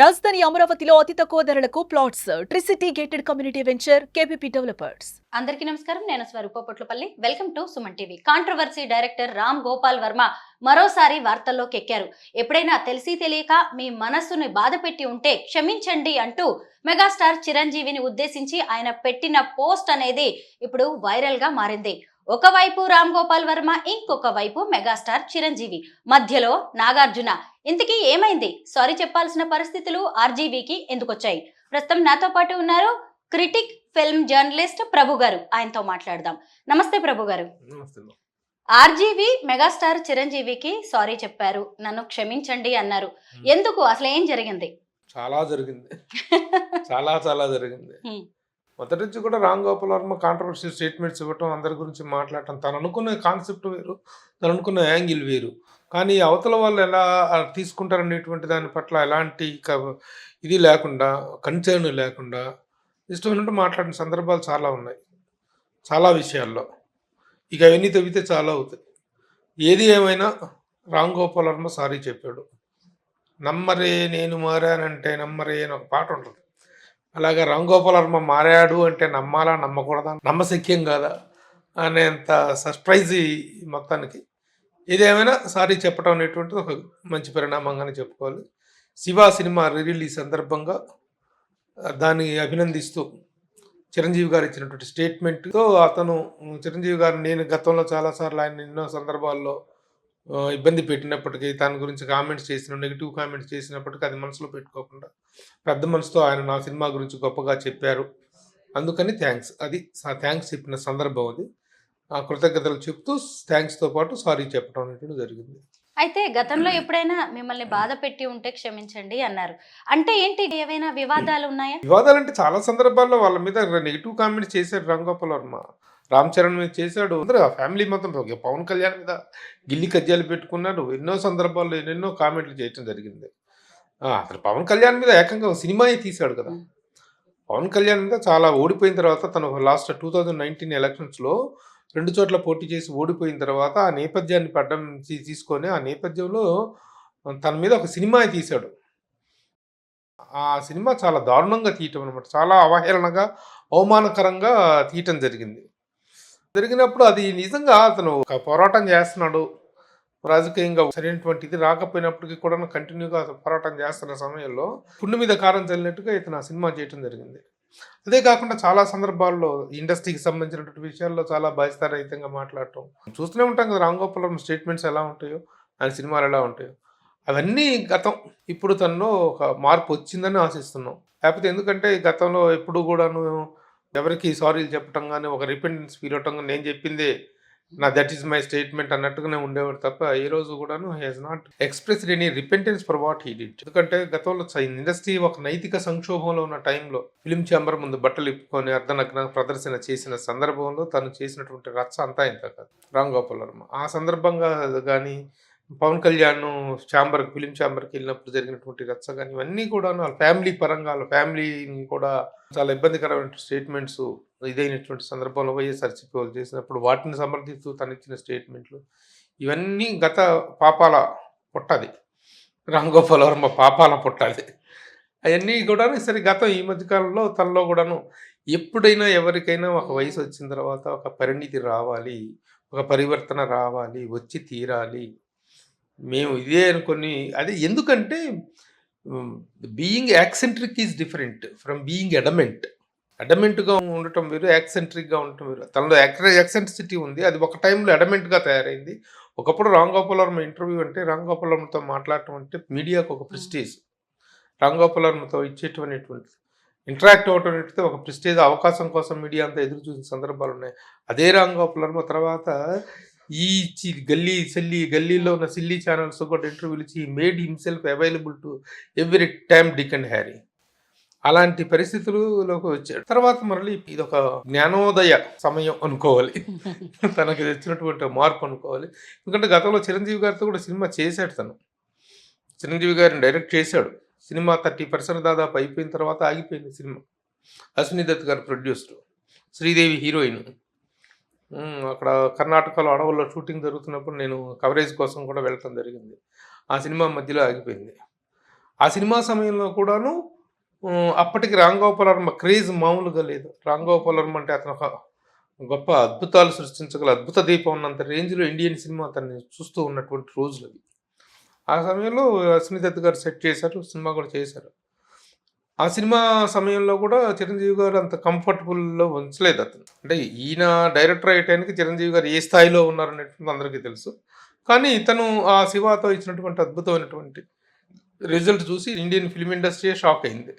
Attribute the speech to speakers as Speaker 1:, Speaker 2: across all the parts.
Speaker 1: రాజధాని అమరావతిలో అతి తక్కువ ధరలకు plots. Tricity gated community venture KPP developers
Speaker 2: అందరికీ నమస్కారం. నేను Swaroopa Potlapalli. Welcome to Suman TV controversy director Ram Gopal Varma మరోసారి వార్తల్లోకి ఎక్కారు. ఎప్పుడైనా తెలిసి తెలియక మీ మనస్సుని బాధ పెట్టి ఉంటే క్షమించండి అంటూ మెగాస్టార్ చిరంజీవిని ఉద్దేశించి ఆయన పెట్టిన పోస్ట్ అనేది ఇప్పుడు వైరల్గా మారింది. ఒకవైపు రామ్ గోపాల్ వర్మ ఇంకొక వైపు మెగాస్టార్ చిరంజీవి. మధ్యలో నాగార్జున. ఇంతకీ ఏమైంది? సారీ చెప్పాల్సిన పరిస్థితులు ఆర్జీవీకి ఎందుకొచ్చాయి? ప్రస్తుతం నాతో పాటు ఉన్నారు క్రిటిక్ ఫిల్మ్ జర్నలిస్ట్ ప్రభు గారు. ఆయనతో మాట్లాడదాం. నమస్తే ప్రభు గారు. ఆర్జీవి మెగాస్టార్ చిరంజీవికి సారీ చెప్పారు. నన్ను క్షమించండి అన్నారు. ఎందుకు? అసలు ఏం జరిగింది?
Speaker 3: చాలా జరిగింది. చాలా చాలా జరిగింది. మొదటి నుంచి కూడా రామ్ గోపాల్ వర్మ కాంట్రవర్షియల్ స్టేట్మెంట్స్ ఇవ్వటం అందరి గురించి మాట్లాడటం తను అనుకున్న కాన్సెప్ట్ వేరు తను అనుకున్న యాంగిల్ వేరు. కానీ అవతల వాళ్ళు ఎలా తీసుకుంటారనేటువంటి దాని పట్ల ఎలాంటి క- ఇది లేకుండా కన్సర్న్ లేకుండా ఇష్టమైనట్టు మాట్లాడిన సందర్భాలు చాలా ఉన్నాయి. చాలా విషయాల్లో. ఇక అవన్నీ తవ్వితే చాలా అవుతాయి. ఏది ఏమైనా రామ్ గోపాల్ వర్మ సారీ చెప్పాడు. నమ్మరే నేను మారానంటే నమ్మరే అని ఒక పాట ఉంటుంది. అలాగే రామ్ వర్మ మారాడు అంటే నమ్మాలా? నమ్మకూడదా? నమ్మశక్యం కాదా? అనేంత సర్ప్రైజ్ మొత్తానికి. ఏదేమైనా సారీ చెప్పడం అనేటువంటిది ఒక మంచి పరిణామంగానే చెప్పుకోవాలి. శివ సినిమా రిలీజ్ సందర్భంగా దాన్ని అభినందిస్తూ చిరంజీవి గారు ఇచ్చినటువంటి స్టేట్మెంట్తో అతను చిరంజీవి గారు నేను గతంలో చాలాసార్లు ఆయన ఎన్నో సందర్భాల్లో ఇబ్బంది పెట్టినప్పటికీ దాని గురించి కామెంట్స్ చేసిన నెగిటివ్ కామెంట్స్ చేసినప్పటికీ అది మనసులో పెట్టుకోకుండా పెద్ద మనసుతో ఆయన నా సినిమా గురించి గొప్పగా చెప్పారు. అందుకని థ్యాంక్స్. అది థ్యాంక్స్ చెప్పిన సందర్భం అది. ఆ కృతజ్ఞతలు చెప్తూ థ్యాంక్స్తో పాటు సారీ చెప్పడం అనేటువంటి జరిగింది.
Speaker 2: అయితే గతంలో ఎప్పుడైనా మిమ్మల్ని బాధ పెట్టి ఉంటే క్షమించండి అన్నారు. అంటే ఏంటి? ఏవైనా వివాదాలు ఉన్నాయా?
Speaker 3: వివాదాలంటే చాలా సందర్భాల్లో వాళ్ళ మీద నెగిటివ్ కామెంట్స్ చేశాడు రామ్ గోపాల్ వర్మ. రామ్ చరణ్ మీద చేశాడు. అందరూ ఆ ఫ్యామిలీ మొత్తం పవన్ కళ్యాణ్ మీద గిల్లి కజ్జాలు పెట్టుకున్నాడు. ఎన్నో సందర్భాల్లో ఎన్నెన్నో కామెంట్లు చేయటం జరిగింది. అతను అసలు పవన్ కళ్యాణ్ మీద ఏకంగా ఒక సినిమాయే తీశాడు కదా. పవన్ కళ్యాణ్ మీద చాలా ఓడిపోయిన తర్వాత తను లాస్ట్ టూ థౌజండ్ నైన్టీన్ ఎలక్షన్స్లో రెండు చోట్ల పోటీ చేసి ఓడిపోయిన తర్వాత ఆ నేపథ్యాన్ని పడ్డం తీసుకొని ఆ నేపథ్యంలో తన మీద ఒక సినిమా తీశాడు. ఆ సినిమా చాలా దారుణంగా తీయటం అనమాట చాలా అవహేళనగా అవమానకరంగా తీయటం జరిగింది. జరిగినప్పుడు అది నిజంగా అతను ఒక పోరాటం చేస్తున్నాడు. రాజకీయంగా సరైనటువంటి ఇది రాకపోయినప్పటికీ కూడా కంటిన్యూగా పోరాటం చేస్తున్న సమయంలో పుండు మీద కారం చల్లినట్టుగా ఇతను ఆ సినిమా చేయటం జరిగింది. అదే కాకుండా చాలా సందర్భాల్లో ఇండస్ట్రీకి సంబంధించినటువంటి విషయాల్లో చాలా బాధ్యతారహితంగా మాట్లాడటం. చూస్తూనే ఉంటాం కదా రామ్ స్టేట్మెంట్స్ ఎలా ఉంటాయో ఆయన సినిమాలు ఎలా ఉంటాయో. అవన్నీ గతం. ఇప్పుడు తనలో ఒక మార్పు వచ్చిందని ఆశిస్తున్నాం. లేకపోతే ఎందుకంటే గతంలో ఎప్పుడు కూడాను ఎవరికి సారీలు చెప్పటం కానీ ఒక రిపెండెన్స్ ఫీల్ అవటం కానీ నేను చెప్పిందే నా దట్ ఈస్ మై స్టేట్మెంట్ అన్నట్టుగానే ఉండేవాడు తప్ప ఈ రోజు కూడాను he's not express any repentance for what he did ఎందుకంటే గతంలో ఇండస్ట్రీ ఒక నైతిక సంక్షోభంలో ఉన్న టైంలో ఫిలిం ఛాంబర్ ముందు బట్టలు ఇప్పుకొని అర్ధనగ్న ప్రదర్శన చేసిన సందర్భంలో తను చేసినటువంటి రచ్చ అంతా ఇంత కాదు. రామ్ గోపాల్ వర్మ. ఆ సందర్భంగా కానీ పవన్ కళ్యాణ్ ఛాంబర్కి ఫిలిం ఛాంబర్కి వెళ్ళినప్పుడు జరిగినటువంటి రచ్చ కానీ ఇవన్నీ కూడా వాళ్ళ ఫ్యామిలీ పరంగా వాళ్ళ ఫ్యామిలీని కూడా చాలా ఇబ్బందికరమైన స్టేట్మెంట్స్ ఇదైనటువంటి సందర్భంలో వైఎస్ఆర్ వాళ్ళు చేసినప్పుడు వాటిని సమర్థిస్తూ తను ఇచ్చిన స్టేట్మెంట్లు. ఇవన్నీ గత పాపాల పుట్టది. రామ్ వర్మ పాపాల పుట్టది. అవన్నీ కూడా సరే గతం ఈ మధ్యకాలంలో తనలో కూడాను ఎప్పుడైనా ఎవరికైనా ఒక వయసు వచ్చిన తర్వాత ఒక పరిణితి రావాలి ఒక పరివర్తన రావాలి వచ్చి తీరాలి మేము ఇదే అనుకొని అదే ఎందుకంటే being eccentric is different from being adamant అడమెంట్గా ఉండటం వేరు యాక్సెంట్రిక్గా ఉండటం వేరు. తనలో యాక్సెంట్రిసిటీ ఉంది. అది ఒక టైంలో అడమెంట్గా తయారైంది. ఒకప్పుడు రామ్ గోపాల్ వర్మ ఇంటర్వ్యూ అంటే రామ్ గోపాల్ వర్మతో మాట్లాడటం అంటే మీడియాకు ఒక ప్రెస్టేజ్. రామ్ గోపాల్ వర్మతో ఇచ్చేటువంటిది ఇంటరాక్ట్ అవ్వటం అనేది ఒక ప్రెస్టేజ్. అవకాశం కోసం మీడియా అంతా ఎదురు చూసిన సందర్భాలు ఉన్నాయి అదే రామ్ గోపాల్ వర్మ తర్వాత ఈ చి- గల్లీ సెల్లి గల్లీలో ఉన్న సిల్లీ ఛానల్స్ కూడా ఇంటర్వ్యూలు ఇచ్చి made himself available to every time Dick and Harry అలాంటి పరిస్థితులలోకి వచ్చాడు. తర్వాత మళ్ళీ ఇది ఒక జ్ఞానోదయ సమయం అనుకోవాలి. తనకి తెచ్చినటువంటి మార్పు అనుకోవాలి. ఎందుకంటే గతంలో చిరంజీవి గారితో కూడా సినిమా చేశాడు తను. చిరంజీవి గారిని డైరెక్ట్ చేశాడు. సినిమా థర్టీ పర్సెంట్ దాదాపు అయిపోయిన తర్వాత ఆగిపోయింది సినిమా. అశ్విని దత్ గారు ప్రొడ్యూసర్ శ్రీదేవి హీరోయిన్. అక్కడ కర్ణాటకలో అడవుల్లో షూటింగ్ జరుగుతున్నప్పుడు నేను కవరేజ్ కోసం కూడా వెళ్ళటం జరిగింది. ఆ సినిమా మధ్యలో ఆగిపోయింది. ఆ సినిమా సమయంలో కూడాను అప్పటికి రామ్ వర్మ క్రేజ్ మామూలుగా లేదు. రామ్ అంటే అతను ఒక గొప్ప అద్భుతాలు సృష్టించగల అద్భుత దీపం ఉన్నంత రేంజ్లో ఇండియన్ సినిమా అతన్ని చూస్తూ ఉన్నటువంటి రోజులు అవి. ఆ సమయంలో అశ్విని గారు సెట్ చేశారు సినిమా కూడా చేశారు. ఆ సినిమా సమయంలో కూడా చిరంజీవి గారు అంత కంఫర్టబుల్లో ఉంచలేదు అతను. అంటే ఈయన డైరెక్టర్ అయ్యటానికి చిరంజీవి గారు ఏ స్థాయిలో ఉన్నారనేటువంటి అందరికీ తెలుసు. కానీ ఇతను ఆ శివాతో ఇచ్చినటువంటి అద్భుతమైనటువంటి రిజల్ట్ చూసి ఇండియన్ ఫిల్మ్ ఇండస్ట్రీ షాక్ అయింది.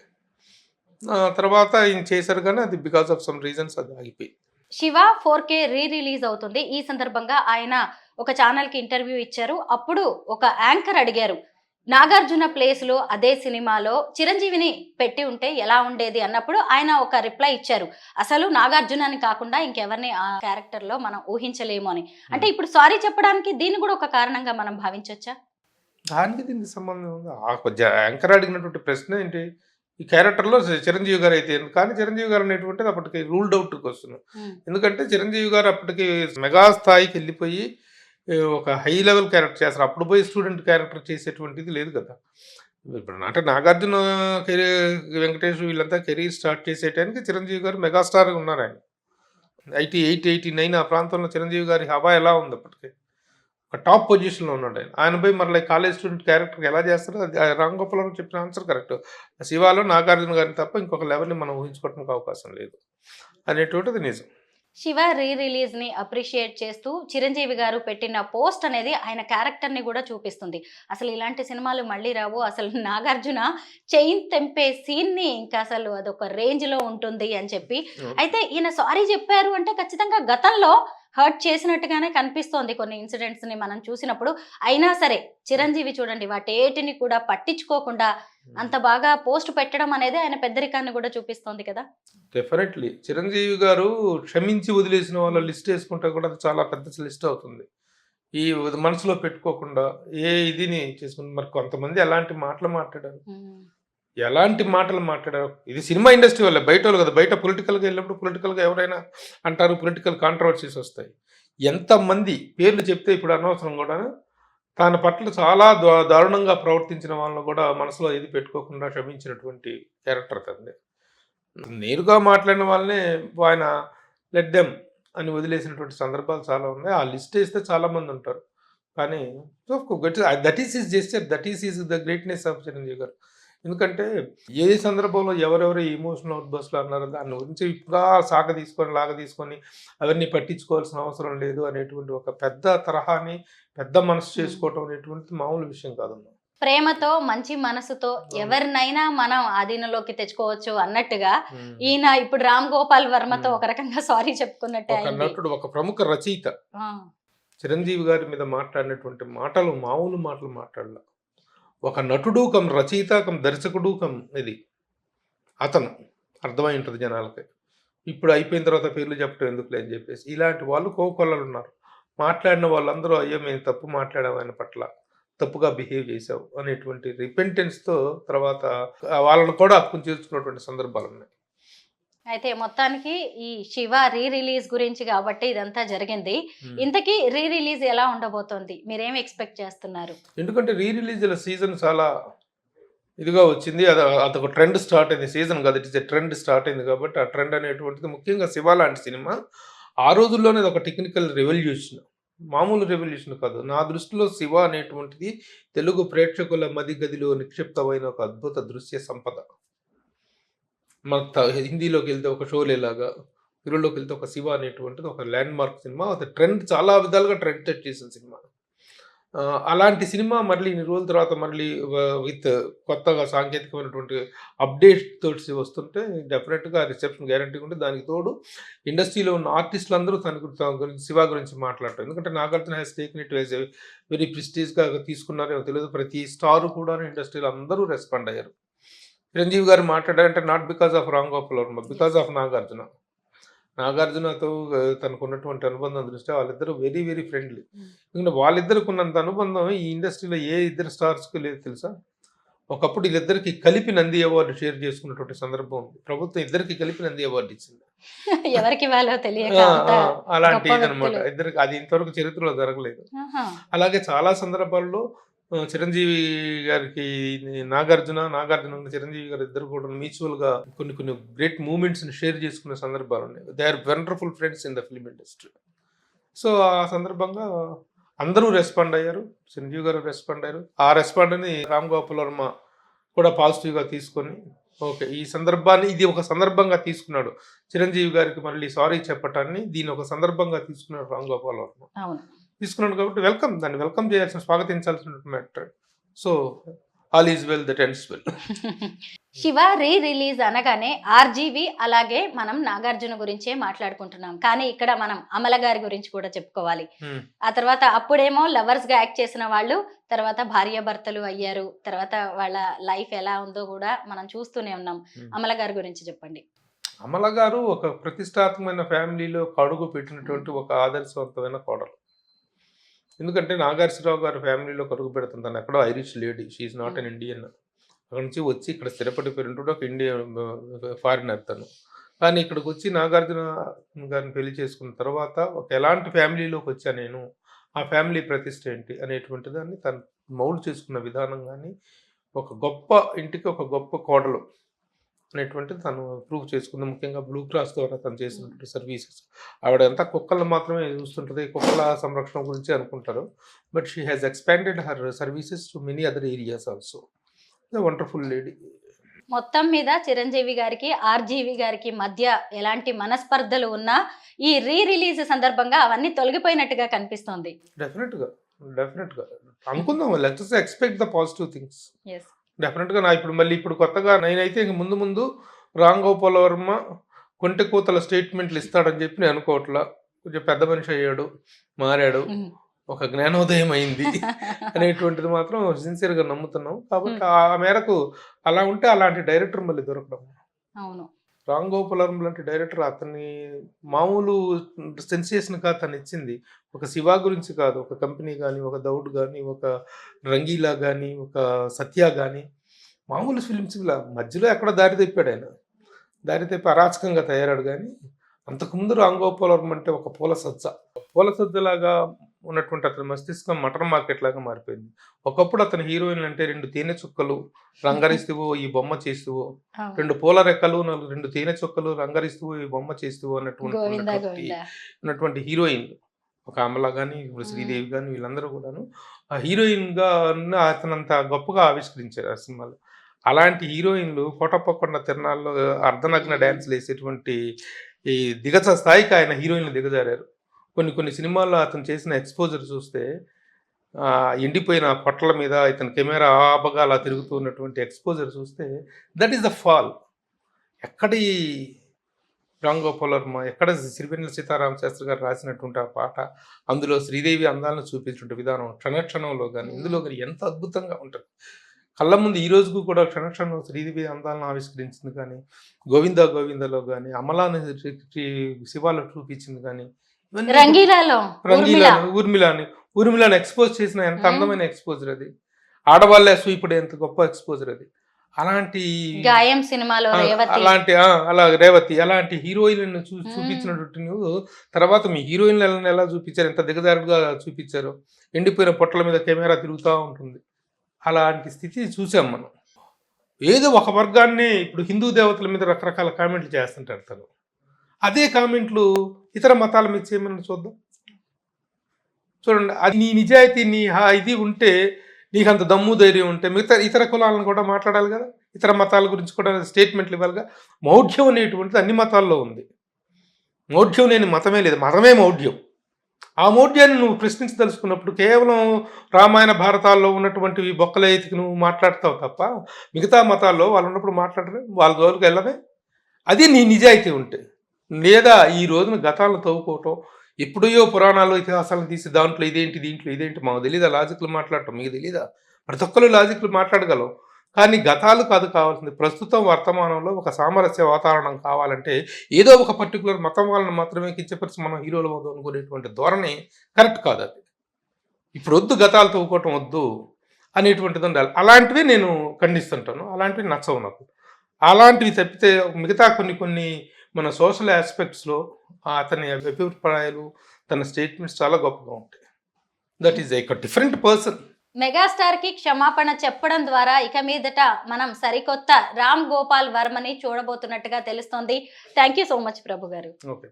Speaker 3: ఆ తర్వాత ఈయన చేశారు కానీ అది బికాస్ ఆఫ్ సమ్ రీజన్స్ అది ఆగిపోయింది
Speaker 2: Shiva four K re release అవుతుంది. ఈ సందర్భంగా ఆయన ఒక ఛానల్కి ఇంటర్వ్యూ ఇచ్చారు. అప్పుడు ఒక యాంకర్ అడిగారు నాగార్జున ప్లేస్లో అదే సినిమాలో చిరంజీవిని పెట్టి ఉంటే ఎలా ఉండేది అన్నప్పుడు ఆయన ఒక రిప్లై ఇచ్చారు. అసలు నాగార్జునని కాకుండా ఇంకెవరిని ఆ క్యారెక్టర్లో మనం ఊహించలేము అని. అంటే ఇప్పుడు సారీ చెప్పడానికి దీన్ని కూడా ఒక కారణంగా మనం భావించవచ్చా
Speaker 3: దానికి దీనికి సంబంధం యాంకర్ అడిగినటువంటి ప్రశ్న ఏంటి? ఈ క్యారెక్టర్లో చిరంజీవి గారు అయితే? కానీ చిరంజీవి గారు అనేటువంటిది అప్పటికి రూల్డ్ అవుట్కి వస్తున్నాం ఎందుకంటే చిరంజీవి గారు అప్పటికి మెగా స్థాయికి వెళ్ళిపోయి ఒక హై లెవెల్ క్యారెక్టర్ చేస్తారు. అప్పుడు పోయి స్టూడెంట్ క్యారెక్టర్ చేసేటువంటిది లేదు కదా. ఇప్పుడు అంటే నాగార్జున కెరీర్ వెంకటేష్ వీళ్ళంతా కెరీర్ స్టార్ట్ చేసేటానికి చిరంజీవి గారు మెగాస్టార్ ఉన్నారు ఆయన. ఎయిటీ ఎయిట్ ఎయిటీ నైన్ ఆ ప్రాంతంలో చిరంజీవి గారి హవా ఎలా ఉంది అప్పటికే? ఒక టాప్ పొజిషన్లో ఉన్నాడు ఆయన. ఆయన పోయి మరలా కాలేజ్ స్టూడెంట్ క్యారెక్టర్ ఎలా చేస్తారో అది రామ్ గోపాల్ చెప్పిన ఆన్సర్ కరెక్ట్. శివాలో నాగార్జున గారిని తప్ప ఇంకొక లెవెల్ని మనం ఊహించుకోవడానికి అవకాశం లేదు అనేటువంటిది నిజం.
Speaker 2: శివ రీ రిలీజ్ని అప్రిషియేట్ చేస్తూ చిరంజీవి గారు పెట్టిన పోస్ట్ అనేది ఆయన క్యారెక్టర్ని కూడా చూపిస్తుంది. అసలు ఇలాంటి సినిమాలు మళ్ళీ రావు. అసలు నాగార్జున చైన్ తెంపే సీన్ని ఇంకా అసలు అదొక రేంజ్లో ఉంటుంది అని చెప్పి. అయితే ఈయన సారీ చెప్పారు అంటే ఖచ్చితంగా గతంలో హర్ట్ చేసినట్టుగానే కనిపిస్తోంది కొన్ని ఇన్సిడెంట్స్ని మనం చూసినప్పుడు. అయినా సరే చిరంజీవి చూడండి వాటేటిని కూడా పట్టించుకోకుండా అంత బాగా పోస్ట్ పెట్టడం అనేది ఆయన పెద్దరికాన్ని కూడా చూపిస్తోంది కదా.
Speaker 3: డెఫినెట్లీ చిరంజీవి గారు క్షమించి వదిలేసిన వాళ్ళ లిస్ట్ వేసుకుంటే కూడా అది చాలా పెద్ద లిస్ట్ అవుతుంది. ఈ మనసులో పెట్టుకోకుండా ఏ ఇదిని చేసుకుంటే మరి కొంతమంది ఎలాంటి మాటలు మాట్లాడారు. ఎలాంటి మాటలు మాట్లాడారు? ఇది సినిమా ఇండస్ట్రీ వల్ల. బయట వాళ్ళు కదా బయట పొలిటికల్గా వెళ్ళినప్పుడు పొలిటికల్గా ఎవరైనా అంటారు పొలిటికల్ కాంట్రవర్సీస్ వస్తాయి. ఎంతమంది పేర్లు చెప్తే ఇప్పుడు అనవసరం కూడా తన పట్ల చాలా దారుణంగా ప్రవర్తించిన వాళ్ళని కూడా మనసులో ఏది పెట్టుకోకుండా క్షమించినటువంటి క్యారెక్టర్ తంది నేరుగా మాట్లాడిన వాళ్ళనే ఆయన లెట్ దెమ్ అని వదిలేసినటువంటి సందర్భాలు చాలా ఉన్నాయి. ఆ లిస్ట్ వేస్తే చాలామంది ఉంటారు. కానీ that is is jester that is is the greatness of Chiranjeevi garu. ఎందుకంటే ఏ సందర్భంలో ఎవరెవరు ఎమోషనల్ అవుట్బస్లు అన్నారో దాని గురించి ఇప్పుడు సాగ తీసుకొని లాగ తీసుకొని అవన్నీ పట్టించుకోవాల్సిన అవసరం లేదు అనేటువంటి ఒక పెద్ద తరహాని పెద్ద మనసు చేసుకోవటం అనేటువంటిది మామూలు విషయం కాదమ్మా
Speaker 2: ప్రేమతో మంచి మనసుతో ఎవరినైనా మనం ఆధీనంలోకి తెచ్చుకోవచ్చు అన్నట్టుగా ఈయన ఇప్పుడు రామ్ గోపాల్ వర్మతో ఒక రకంగా సారీ చెప్పుకున్నట్టే
Speaker 3: ఒక
Speaker 2: అయింది.
Speaker 3: నటుడు ఒక ప్రముఖ రచయిత. చిరంజీవి గారి మీద మాట్లాడినటువంటి మాటలు మామూలు మాటలు మాట్లాడాల. ఒక నటుడు కం రచయిత కం దర్శకుడు కం ఇది. అతను అర్థమై ఉంటుంది జనాలకి. ఇప్పుడు అయిపోయిన తర్వాత పేర్లు చెప్పడం ఎందుకులే అని చెప్పేసి. ఇలాంటి వాళ్ళు కోకొల్లలు ఉన్నారు మాట్లాడిన వాళ్ళందరూ అయ్యో మేము తప్పు మాట్లాడాము ఆయన పట్ల. తప్పుగా బిహేవ్ చేసావు అనేటువంటి రిపెంటెన్స్తో తర్వాత వాళ్ళని కూడా అప్పు చేర్చుకున్నటువంటి సందర్భాలు ఉన్నాయి
Speaker 2: అయితే మొత్తానికి ఈ శివ రీ రిలీజ్ గురించి కాబట్టి ఇదంతా జరిగింది. ఇంతకీ రీ రిలీజ్ ఎలా ఉండబోతోంది? మీరేం ఎక్స్పెక్ట్ చేస్తున్నారు?
Speaker 3: ఎందుకంటే రీ రిలీజ్ల సీజన్ చాలా ఇదిగా వచ్చింది. అది అదొక ట్రెండ్ స్టార్ట్ అయింది. సీజన్ కాదు ఇట్ ఇస్ ట్రెండ్ స్టార్ట్ అయింది కాబట్టి ఆ ట్రెండ్ అనేటువంటిది ముఖ్యంగా శివ లాంటి సినిమా ఆ రోజుల్లోనే ఒక టెక్నికల్ రెవల్యూషన్. మామూలు రెవల్యూషన్ కాదు. నా దృష్టిలో శివ అనేటువంటిది తెలుగు ప్రేక్షకుల మది గదిలో నిక్షిప్తమైన ఒక అద్భుత దృశ్య సంపద. మన హిందీలోకి వెళ్తే ఒక షోలేలాగా తెలుగులోకి వెళ్తే ఒక శివ అనేటువంటిది ఒక ల్యాండ్ మార్క్ సినిమా అది ట్రెండ్ చాలా విధాలుగా ట్రెండ్ సెట్ చేసిన సినిమా అలాంటి సినిమా మళ్ళీ ఇన్ని రోజుల తర్వాత మళ్ళీ విత్ కొత్తగా సాంకేతికమైనటువంటి అప్డేట్ తోటి వస్తుంటే డెఫినెట్గా రిసెప్షన్ గ్యారంటీ ఉంటే దానికి తోడు ఇండస్ట్రీలో ఉన్న ఆర్టిస్టులు అందరూ తన గురించి శివ గురించి మాట్లాడతారు ఎందుకంటే Nagarjuna has taken it ways very ప్రిస్టీజ్గా తీసుకున్నారేమో తెలియదు. ప్రతి స్టార్ కూడా ఇండస్ట్రీలో అందరూ రెస్పాండ్ అయ్యారు. చిరంజీవి గారు మాట్లాడారంటే not because of Ram Gopal Varma because of Nagarjuna. నాగార్జునతో ఆ, తనకు ఉన్నటువంటి అనుబంధం దృష్ట్యా వాళ్ళిద్దరూ వెరీ వెరీ ఫ్రెండ్లీ ఎందుకంటే వాళ్ళిద్దరికి ఉన్నంత అనుబంధం ఈ ఇండస్ట్రీలో ఏ ఇద్దరు స్టార్స్కి లేదు తెలుసా? ఒకప్పుడు వీళ్ళిద్దరికి కలిపి నంది అవార్డు షేర్ చేసుకున్నటువంటి సందర్భం ఉంది. ప్రభుత్వం ఇద్దరికి కలిపి నంది అవార్డు ఇచ్చింది.
Speaker 2: ఎవరికి వాళ్ళో తెలియక
Speaker 3: ఆ,
Speaker 2: అంత
Speaker 3: ఆ, అలాంటి
Speaker 2: గొప్ప
Speaker 3: ఇదనమాట
Speaker 2: వ్యక్తులు.
Speaker 3: ఇద్దరికి అది ఇంతవరకు చరిత్రలో జరగలేదు. అలాగే చాలా సందర్భాల్లో చిరంజీవి గారికి నాగార్జున నాగార్జున చిరంజీవి గారు ఇద్దరు కూడా మ్యూచువల్గా కొన్ని కొన్ని గ్రేట్ మూమెంట్స్ని షేర్ చేసుకునే సందర్భాలు ఉన్నాయి. They are wonderful friends in the film industry so ఆ సందర్భంగా అందరూ రెస్పాండ్ అయ్యారు. చిరంజీవి గారు రెస్పాండ్ అయ్యారు. ఆ రెస్పాండ్ని రామ్ గోపాల్ వర్మ కూడా పాజిటివ్గా తీసుకొని ఓకే ఈ సందర్భాన్ని ఇది ఒక సందర్భంగా తీసుకున్నాడు. చిరంజీవి గారికి మళ్ళీ సారీ చెప్పటాన్ని దీని ఒక సందర్భంగా తీసుకున్నాడు రామ్ గోపాల్ వర్మ.
Speaker 2: అవును.
Speaker 3: తీసుకున్నాడు కాబట్టి వెల్కమ్ దాన్ని. వెల్కమ్ చేయాల్సిన స్వాగతించాల్సిన matter. So all is well that ends well.
Speaker 2: Shiva re release అనగానే ఆర్జీవి అలాగే మనం నాగార్జున గురించే మాట్లాడుకుంటున్నాం. కానీ ఇక్కడ మనం అమల గారి గురించి కూడా చెప్పుకోవాలి. ఆ తర్వాత అప్పుడేమో లవర్స్గా యాక్ట్ చేసిన వాళ్ళు తర్వాత భార్యాభర్తలు అయ్యారు తర్వాత వాళ్ళ లైఫ్ ఎలా ఉందో కూడా మనం చూస్తూనే ఉన్నాం. అమల గారి గురించి చెప్పండి.
Speaker 3: అమల గారు ఒక ప్రతిష్టాత్మకమైన ఫ్యామిలీలో కడుగు పెట్టినటువంటి ఒక ఆదర్శవంతమైన కోడలు. ఎందుకంటే నాగార్జునరావు గారి ఫ్యామిలీలో కడుగు పెడుతుంది తను ఎక్కడో Irish lady she's not an Indian అక్కడ నుంచి వచ్చి ఇక్కడ స్థిరపడిపోయినటువంటి ఒక ఇండియన్ ఫారినర్ తను కానీ ఇక్కడికి వచ్చి నాగార్జున గారిని పెళ్ళి చేసుకున్న తర్వాత ఒక ఎలాంటి ఫ్యామిలీలోకి వచ్చా నేను? ఆ ఫ్యామిలీ ప్రతిష్ట ఏంటి? అనేటువంటి దాన్ని తను మౌల్డ్ చేసుకున్న విధానం కానీ ఒక గొప్ప ఇంటికి ఒక గొప్ప కోడలు. అనేటువంటిది తను ప్రూవ్ చేసుకుంది. ముఖ్యంగా బ్లూ క్రాస్ ద్వారా తను చేసినటువంటి సర్వీసెస్ ఆవిడ అంతా కుక్కలను మాత్రమే చూస్తుంటుంది. కుక్కల సంరక్షణ గురించి అనుకుంటారు. But she has expanded her services to many other areas also wonderful lady
Speaker 2: మొత్తం మీద చిరంజీవి గారికి ఆర్జీవి గారికి మధ్య ఎలాంటి మనస్పర్ధలు ఉన్నా ఈ రీ రిలీజ్ సందర్భంగా అవన్నీ తొలగిపోయినట్టుగా కనిపిస్తోంది.
Speaker 3: డెఫినెట్గా డెఫినెట్గా అనుకుందాం. Let's expect the positive things డెఫినెట్గా నా ఇప్పుడు మళ్ళీ ఇప్పుడు కొత్తగా నేనైతే ఇంక ముందు ముందు రామ్ గోపాల్ వర్మ కొంటె కూతల స్టేట్మెంట్లు ఇస్తాడని చెప్పి నేను అనుకోవట్లా. కొంచెం పెద్ద మనిషి అయ్యాడు మారాడు. ఒక జ్ఞానోదయం అయింది అనేటువంటిది మాత్రం సిన్సియర్గా నమ్ముతున్నాం. కాబట్టి ఆ మేరకు అలా ఉంటే అలాంటి డైరెక్టర్ మళ్ళీ దొరకడం.
Speaker 2: అవును.
Speaker 3: రాంగోపులరం లాంటి డైరెక్టర్ అతన్ని మామూలు సెన్సేషన్గా కాదు తను ఇచ్చింది. ఒక శివ గురించి కాదు ఒక కంపెనీ కానీ ఒక దౌడ్ కానీ ఒక రంగీలా కానీ ఒక సత్య కానీ మామూలు ఫిలిమ్స్ ఇలా మధ్యలో ఎక్కడ దారి తెప్పాడు ఆయన. దారి తెప్పి అరాచకంగా తయారాడు కానీ అంతకుముందు రామ్ అంటే ఒక పూల సజ్జ. పూల సజ్జలాగా ఉన్నటువంటి అతని మస్తిష్కం మటన్ మార్కెట్ లాగా మారిపోయింది. ఒకప్పుడు అతని హీరోయిన్ అంటే రెండు తేనె చుక్కలు రంగరిస్తువో ఈ బొమ్మ చేస్తువో. రెండు పూల రెక్కలు రెండు తేనె చుక్కలు రంగరిస్తూ ఈ బొమ్మ చేస్తూ అన్నటువంటి ఉన్నటువంటి- హీరోయిన్. ఒక అమల కానీ ఇప్పుడు శ్రీదేవి కానీ వీళ్ళందరూ కూడాను ఆ హీరోయిన్గా ఉన్న అతనంత గొప్పగా ఆవిష్కరించారు ఆ సినిమాలో. అలాంటి హీరోయిన్లు కోటప్పకొండ తిరణాల్లో అర్ధనగ్న డ్యాన్స్లు వేసేటువంటి ఈ దిగజ స్థాయికి ఆయన హీరోయిన్లు దిగజారారు. కొన్ని కొన్ని సినిమాల్లో అతను చేసిన ఎక్స్పోజర్ చూస్తే ఎండిపోయిన పొట్టల మీద ఇతని కెమెరా ఆపగా అలా తిరుగుతూ ఉన్నటువంటి ఎక్స్పోజర్ చూస్తే దట్ ఈస్ ద ఫాల్ ఎక్కడి రామ్ ఎక్కడ సిరివెన్నెల సీతారామ శాస్త్రి గారు రాసినటువంటి ఆ పాట అందులో శ్రీదేవి అందాలను చూపించిన విధానం క్షణక్షణంలో కానీ ఇందులో కానీ ఎంత అద్భుతంగా ఉంటుంది. కళ్ళ ముందు ఈ రోజుకు కూడా క్షణక్షణం శ్రీదేవి అందాలను ఆవిష్కరించింది కానీ గోవింద గోవిందలో కానీ అమలాన్ని శివాలు చూపించింది కానీ
Speaker 2: రంగీలాలో
Speaker 3: ఊర్మిళాని. ఊర్మిళాని ఎక్స్పోజ్ చేసిన ఎంత. అందమైన ఎక్స్పోజర్ అది. ఆడవాళ్ళే స్వీపుడే ఎంత గొప్ప ఎక్స్పోజర్ అది. అలాంటి
Speaker 2: గాయం సినిమాలో
Speaker 3: అలాంటి ఆ, అలా రేవతి అలాంటి హీరోయిన్ చూ. చూపించినట్టు నువ్వు తర్వాత మీ హీరోయిన్ ఎలా ఎలా చూపించారు? ఎంత దిగజారుగా చూపించారు? ఎండిపోయిన పొట్టల మీద కెమెరా తిరుగుతూ ఉంటుంది. అలాంటి స్థితి చూసాం మనం. ఏదో ఒక వర్గాన్ని ఇప్పుడు హిందూ దేవతల మీద రకరకాల కామెంట్లు చేస్తుంటారు తను. అదే కామెంట్లు ఇతర మతాల మీద చేయమని చూద్దాం. చూడండి అది నీ నిజాయితీ నీ హా- ఇది ఉంటే నీకు అంత దమ్ము ధైర్యం ఉంటే మిగతా ఇతర కులాలను కూడా మాట్లాడాలి కదా? ఇతర మతాల గురించి కూడా స్టేట్మెంట్లు ఇవ్వాలిగా మౌఢ్యం అనేటువంటిది అన్ని మతాల్లో ఉంది. మౌఢ్యం లేని మతమే లేదు. మతమే మౌఢ్యం. ఆ మౌఢ్యాన్ని నువ్వు ప్రశ్నించదలుచుకున్నప్పుడు కేవలం రామాయణ భారతాల్లో ఉన్నటువంటి బొక్కలైతికి నువ్వు మాట్లాడతావు తప్ప మిగతా మతాల్లో వాళ్ళు ఉన్నప్పుడు మాట్లాడరు. వాళ్ళ జోలికి వెళ్ళమే. అది నీ నిజాయితీ ఉంటే. లేదా ఈ రోజున గతాలను తవ్వుకోవటం ఎప్పుడో పురాణాలు ఇతిహాసాలను తీసి దాంట్లో ఇదేంటి దీంట్లో ఇదేంటి మాకు తెలీదా? లాజిక్లు మాట్లాడటం మీకు తెలీదా? ప్రతి ఒక్కరు లాజిక్లు మాట్లాడగలం కానీ గతాలు కాదు కావాల్సింది. ప్రస్తుతం వర్తమానంలో ఒక సామరస్య వాతావరణం కావాలంటే ఏదో ఒక పర్టికులర్ మతం వాళ్ళని మాత్రమే కించపరిచి మనం హీరోలు అవుదాం అనుకునేటువంటి ధోరణి కరెక్ట్ కాదు అది. ఇప్పుడు వద్దు గతాలు తవ్వుకోవటం వద్దు అనేటువంటిది ఉండాలి. అలాంటివి నేను ఖండిస్తుంటాను. అలాంటివి నచ్చవు నాకు. అలాంటివి తప్పితే మిగతా కొన్ని కొన్ని మన సోషల్ ఆస్పెక్ట్స్లో అతని అభిప్రాయాలు తన స్టేట్మెంట్స్ చాలా గొప్పగా ఉంటాయి. దట్ ఈస్ ఒక డిఫరెంట్ పర్సన్.
Speaker 2: మెగాస్టార్కి క్షమాపణ చెప్పడం ద్వారా ఇక మీదట మనం సరికొత్త రామ్ గోపాల్ వర్మని చూడబోతున్నట్టుగా తెలుస్తోంది. Thank you so much Prabhu garu.
Speaker 3: Okay.